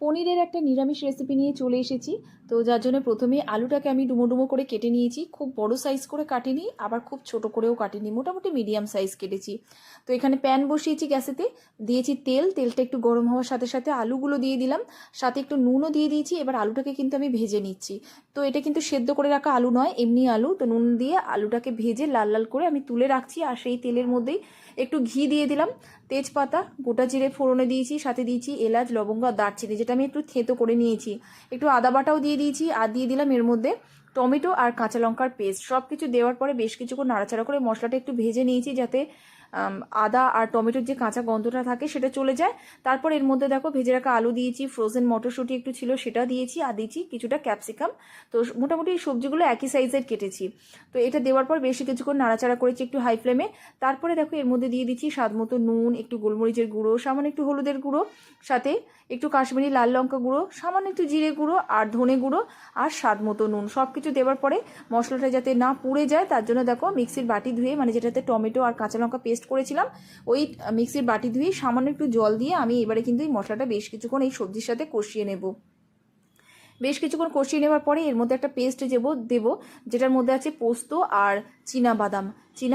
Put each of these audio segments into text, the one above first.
পনিরের একটা নিরামিষ রেসিপি নিয়ে চলে এসেছি। তো যার জন্য প্রথমে আলুটাকে আমি ডুমো ডুমো করে কেটে নিয়েছি। খুব বড় সাইজ করে কাটিনি, আবার খুব ছোট করেও কাটিনি। মোটামুটি মিডিয়াম সাইজ কেটেছি। তো এখানে প্যান বসিয়েছি গ্যাসেতে দিয়েছি তেল, তেলটা একটু গরম হওয়ার সাথে সাথে আলুগুলো দিয়ে দিলাম। সাথে একটু নুনও দিয়ে দিয়েছি, এবার আলুটাকে কিন্তু আমি ভেজে নিচ্ছি। তো এটা কিন্তু সেদ্ধ করে রাখা আলু নয়, এমনি আলু। তো নুন দিয়ে আলুটাকে ভেজে লাল লাল করে আমি তুলে রাখছি আর সেই তেলের মধ্যেই একটু ঘি দিয়ে দিলাম। তেজপাতা, গোটা জিরে ফোড়নে দিয়েছি, সাথে দিয়েছি এলাচ, লবঙ্গ আর দারচিনি, যেটা আমি একটু থেতো করে নিয়েছি। একটু আদা বাটাও দিয়ে দিয়েছি, আর দিয়ে দিলাম এর মধ্যে টমেটো আর কাঁচা লঙ্কার পেস্ট সব কিছু দেওয়ার পরে বেশ কিছুক্ষণ নাড়াচাড়া করে মশলাটা একটু ভেজে নিয়েছি যাতে আদা আর টমেটোর যে কাঁচা গন্ধটা থাকে সেটা চলে যায়। তারপর এর মধ্যে দেখো ভেজে রাখা আলু দিয়েছি ফ্রোজেন মটরশুঁটি একটু ছিল সেটা দিয়েছি আর দিয়েছি কিছুটা ক্যাপসিকাম তো মোটামুটি সবজিগুলো একই সাইজের কেটেছি। তো এটা দেওয়ার পর বেশি কিছুক্ষণ নাড়াচাড়া করেছি একটু হাই ফ্লেমে তারপরে দেখো এর মধ্যে দিয়ে দিচ্ছি স্বাদ মতো নুন, একটু গোলমরিচের গুঁড়ো, সামান্য একটু হলুদের গুঁড়ো, সাথে একটু কাশ্মীরি লাল লঙ্কা গুঁড়ো, সামান্য একটু জিরে গুঁড়ো আর ধনে গুঁড়ো আর স্বাদ মতো নুন। সব কিছু দেওয়ার পরে মশলাটা যাতে না পুড়ে যায়, তার জন্য দেখো মিক্সির বাটি ধুয়ে মানে যেটাতে টমেটো আর কাঁচা লঙ্কা পেস্ট করেছিলাম, ওই মিক্সির বাটি ধুয়ে সামান্য একটু জল দিয়ে আমি এবারে কিন্তু এই মশলাটা বেশ কিছুক্ষণ এই সবজির সাথে কষিয়ে নেব। বেশ কিছুক্ষণ কষিয়ে নেওয়ার পরে এর মধ্যে একটা পেস্ট দেবো দেবো, যেটার মধ্যে আছে পোস্ত আর চীনা বাদাম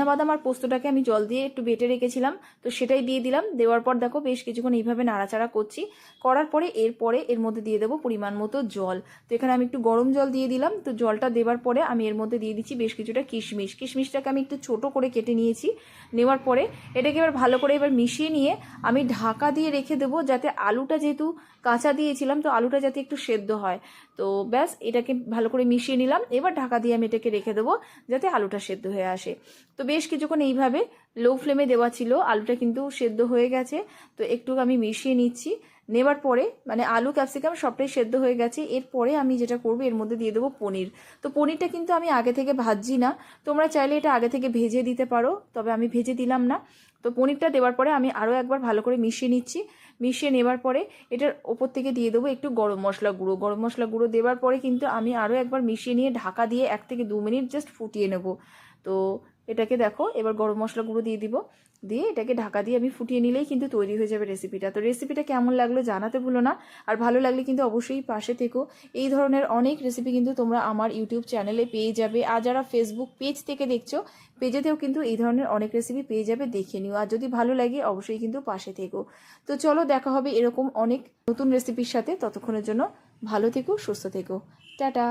বাদাম আর পোস্তটাকে আমি জল দিয়ে একটু বেটে রেখেছিলাম, তো সেটাই দিয়ে দিলাম। দেওয়ার পর দেখো বেশ কিছুক্ষণ এইভাবে নাড়াচাড়া করছি। করার পরে এরপরে এর মধ্যে দিয়ে দেবো পরিমাণ মতো জল। তো এখানে আমি একটু গরম জল দিয়ে দিলাম, তো জলটা দেওয়ার পরে আমি এর মধ্যে দিয়ে দিচ্ছি বেশ কিছুটা কিশমিশ। কিশমিশটাকে আমি একটু ছোট করে কেটে নিয়েছি। নেওয়ার পরে এটাকে এবার ভালো করে এবার মিশিয়ে নিয়ে আমি ঢাকা দিয়ে রেখে দেবো যাতে আলুটা যেহেতু কাঁচা দিয়েছিলাম, তো আলুটা যাতে একটু সেদ্ধ হয়। তো ব্যাস, এটাকে ভালো করে মিশিয়ে নিলাম। এবার ঢাকা দিয়ে আমি এটাকে রেখে দেবো যাতে আলুটা সেদ্ধ হয়ে আসে। তো বেশ কিছুক্ষণ এইভাবে লো ফ্লেমে দেওয়া ছিল, আলুটা কিন্তু সেদ্ধ হয়ে গেছে। তো একটু আমি মিশিয়ে নিচ্ছি। নেবার পরে মানে আলু ক্যাপসিকাম সবটাই সেদ্ধ হয়ে গেছে। এরপরে আমি যেটা করব, এর মধ্যে দিয়ে দেবো পনির। তো পনিরটা কিন্তু আমি আগে থেকে ভাজছি না। তোমরা চাইলে এটা আগে থেকে ভেজে দিতে পারো, তবে আমি ভেজে দিলাম না। তো পনিরটা দেওয়ার পরে আমি আরও একবার ভালো করে মিশিয়ে নিচ্ছি। মিশিয়ে নেবার পরে এটার ওপর থেকে দিয়ে দেবো একটু গরম মশলা গুঁড়ো। গরম মশলা গুঁড়ো দেওয়ার পরে কিন্তু আমি আরও একবার মিশিয়ে নিয়ে ঢাকা দিয়ে এক থেকে দু মিনিট জাস্ট ফুটিয়ে নেব। তো এটাকে দেখো, এবার গরম মশলা গুঁড়ো দিয়ে দিব। দিয়ে এটাকে ঢাকা দিয়ে আমি ফুটিয়ে নিলেই কিন্তু তৈরি হয়ে যাবে রেসিপিটা তো রেসিপিটা কেমন লাগল জানাতে ভুলো না। আর ভালো লাগলে কিন্তু অবশ্যই পাশে থেকো। এই ধরনের অনেক রেসিপি কিন্তু তোমরা আমার ইউটিউব চ্যানেলে পেয়ে যাবে। আর যারা ফেসবুক পেজ থেকে দেখছ পেজেতেও কিন্তু এই ধরনের অনেক রেসিপি পেয়ে যাবে, দেখে নিও। আর যদি ভালো লাগে, অবশ্যই কিন্তু পাশে থেকো। তো চলো, দেখা হবে এরকম অনেক নতুন রেসিপির সাথে। ততক্ষণের জন্য ভালো থেকো, সুস্থ থেকো। টাটা!